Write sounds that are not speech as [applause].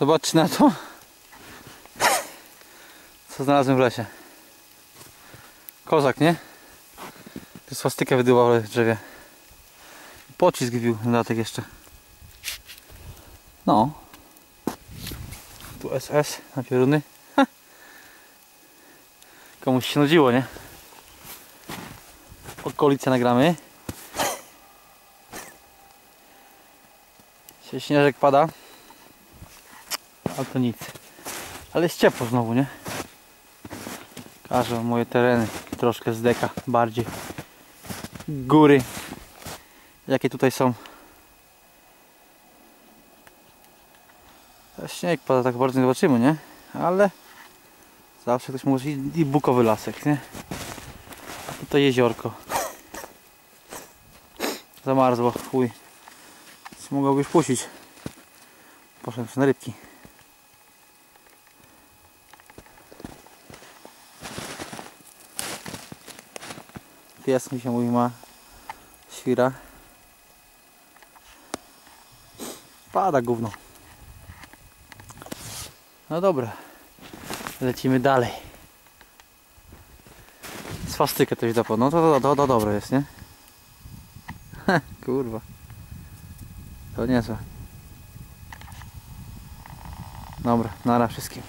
Zobaczcie na to. Co znalazłem w lesie. Kozak, nie? Tu swastykę wydłuwał w drzewie. Pocisk bił dodatek jeszcze. No. Tu SS na pioruny. Ha. Komuś się nudziło, nie? Okolice nagramy. Śnieżek pada. Ale to nic. Ale jest ciepło znowu, nie? Wam moje tereny troszkę z deka bardziej. Góry. Jakie tutaj są. Śnieg pada tak bardzo nie zobaczymy, nie? Ale zawsze ktoś może i, bukowy lasek, nie? A tutaj jeziorko. Zamarzło, chuj. Mogłoby już puścić. Poszedłem na rybki. Pies mi się mówi ma świra. Pada gówno. No dobra. Lecimy dalej. Swastykę też dopał. No to, to, to, to dobre jest, nie? [laughs] Kurwa. To niezłe. Dobra, nara wszystkim.